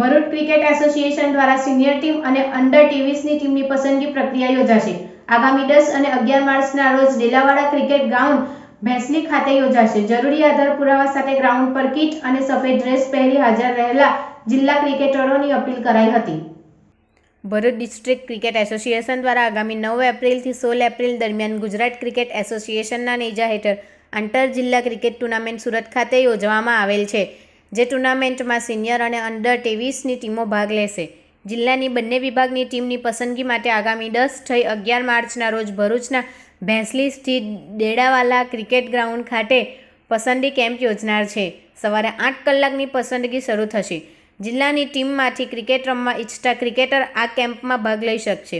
Bharuch cricket association દ્વારા senior team અને under ટીવીસની ટીમની પસંદગી પ્રક્રિયા યોજાશે. આગામી દસ અને અગિયાર માર્ચના રોજ ડેલાવાડા ક્રિકેટ ગ્રાઉન્ડ ભેંસલી ખાતે યોજાશે. જરૂરી આધાર પુરાવા સાથે ગ્રાઉન્ડ પર કીટ અને સફેદ ડ્રેસ પહેરી હાજર રહેલા જિલ્લા ક્રિકેટરોની અપીલ કરાઈ હતી. ભરૂચ ડિસ્ટ્રિક્ટ ક્રિકેટ એસોસિએશન દ્વારા આગામી નવ એપ્રિલથી સોળ એપ્રિલ દરમિયાન ગુજરાત ક્રિકેટ એસોસિએશનના નેજા હેઠળ આંતર જિલ્લા ક્રિકેટ ટુર્નામેન્ટ સુરત ખાતે યોજવામાં આવેલ છે. જે ટુર્નામેન્ટમાં સિનિયર અને અંડર ટેવીસની ટીમો ભાગ લેશે. જિલ્લાની બંને વિભાગની ટીમની પસંદગી માટે આગામી દસ થઈ અગિયાર માર્ચના રોજ ભરૂચના ભેંસલી સ્થિત ડેડાવાલા ક્રિકેટ ગ્રાઉન્ડ ખાતે પસંદગી કેમ્પ યોજનાર છે. સવારે આઠ કલાકની પસંદગી શરૂ થશે. જિલ્લાની ટીમમાંથી ક્રિકેટ રમવા ઈચ્છતા ક્રિકેટર આ કેમ્પમાં ભાગ લઈ શકશે.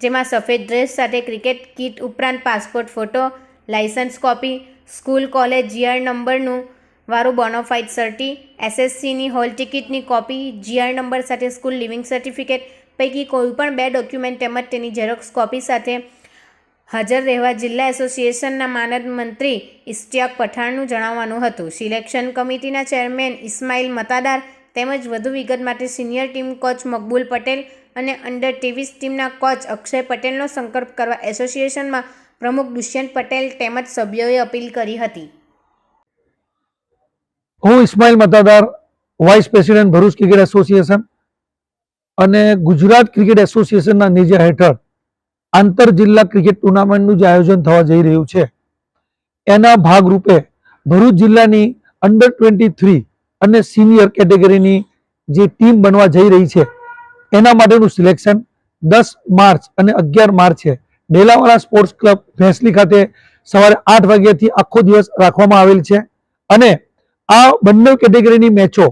જેમાં સફેદ ડ્રેસ સાથે ક્રિકેટ કીટ ઉપરાંત passport photo, licence copy, school college GR નંબરનું વારું બોનોફાઇડ સર્ટી એસએસસીની હોલ ટિકિટની કોપી જીઆર નંબર સાથે સ્કૂલ લિવિંગ સર્ટિફિકેટ પૈકી કોઈપણ બે ડોક્યુમેન્ટ તેમજ તેની ઝેરોક્સ કોપી સાથે હાજર રહેવા જિલ્લા એસોસિએશનના માનદ મંત્રી ઇશ્તિયાક પઠાણનું જણાવવાનું હતું. સિલેક્શન કમિટીના ચેરમેન ઇસ્માઇલ મતાદાર તેમજ વધુ વિગત માટે senior team coach Maqbool Patel અને અંડર ત્રેવીસ ટીમના કોચ અક્ષય પટેલનો સંકલ્પ કરવા એસોસિએશનમાં પ્રમુખ દુષ્યંત પટેલ તેમજ સભ્યોએ અપીલ કરી હતી. હું Ismail Matadar, vice president Bharuch cricket association અને ગુજરાત ક્રિકેટ એસોસિએશનના નેજા હેઠળ આંતર જિલ્લા ક્રિકેટ ટુર્નામેન્ટનું જે આયોજન થવા જઈ રહ્યું છે, એના ભાગરૂપે ભરૂચ જિલ્લાની અંડર ટ્વેન્ટી થ્રી અને સિનિયર કેટેગરીની જે ટીમ બનવા જઈ રહી છે, એના માટેનું સિલેક્શન દસ માર્ચ અને અગિયાર માર્ચે ડેલાવાળા સ્પોર્ટ્સ ક્લબ ભેંસલી ખાતે સવારે આઠ વાગ્યાથી આખો દિવસ રાખવામાં આવેલ છે અને આ બંને કેટેગરીની મેચો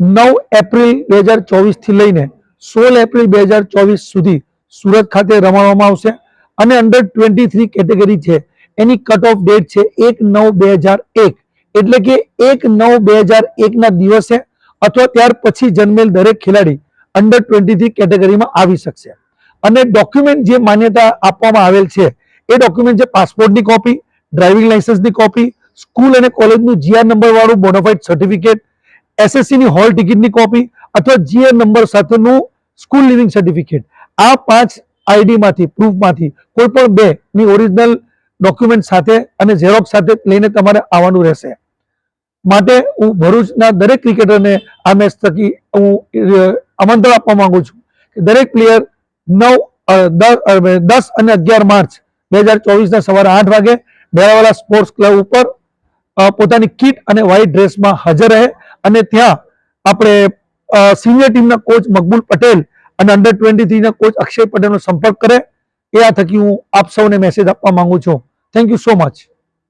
નવ એપ્રિલ બે હજાર ચોવીસથી લઈને સોળ એપ્રિલ બે હજાર ચોવીસ સુધી સુરત ખાતે રમાડવામાં આવશે. અને અંડર ટ્વેન્ટી થ્રી કેટેગરી છે. એની કટ ઓફ ડેટ છે એક નવ બે હજાર એક. એટલે કે એક નવ બે હજાર એકના દિવસે અથવા ત્યાર પછી જન્મેલ દરેક ખેલાડી અંડર ટ્વેન્ટી થ્રી કેટેગરીમાં આવી શકશે. અને ડોક્યુમેન્ટ જે માન્યતા આપવામાં આવેલ છે એ ડોક્યુમેન્ટ છે પાસપોર્ટની કોપી ડ્રાઇવિંગ લાયસન્સની કોપી સ્કૂલ અને કોલેજનું જીઆર નંબર વાળું બોનોફાઇડ સર્ટિફિકેટ એસએસસીની હોલ ટિકિટની કોપી અથવા જીઆર નંબર સાથેનું સ્કૂલ લિવિંગ સર્ટિફિકેટ આ પાંચ આઈડી માંથી પ્રૂફમાંથી કોઈ પણ બે ની ઓરિજિનલ ડોક્યુમેન્ટ સાથે અને ઝેરોક્સ સાથે લઈને તમારે આવવાનું રહેશે. માટે હું ભરૂચના દરેક ક્રિકેટરને આ મેચ થકી હું આમંત્રણ આપવા માંગુ છું કે દરેક પ્લેયર નવ દસ અને અગિયાર માર્ચ બે હજાર ચોવીસના સવારે આઠ વાગે મેળાવાળા સ્પોર્ટ્સ ક્લબ ઉપર પોતાની કીટ અને વ્હાઇટ ડ્રેસમાં હાજર રહે અને ત્યાં આપણે સિનિયર ટીમના કોચ મકબૂલ પટેલ અને અંડર ટ્વેન્ટી થ્રીના કોચ અક્ષય પટેલનો સંપર્ક કરે. એ આ થકી હું આપ સૌને મેસેજ આપવા માંગુ છું. Thank you so much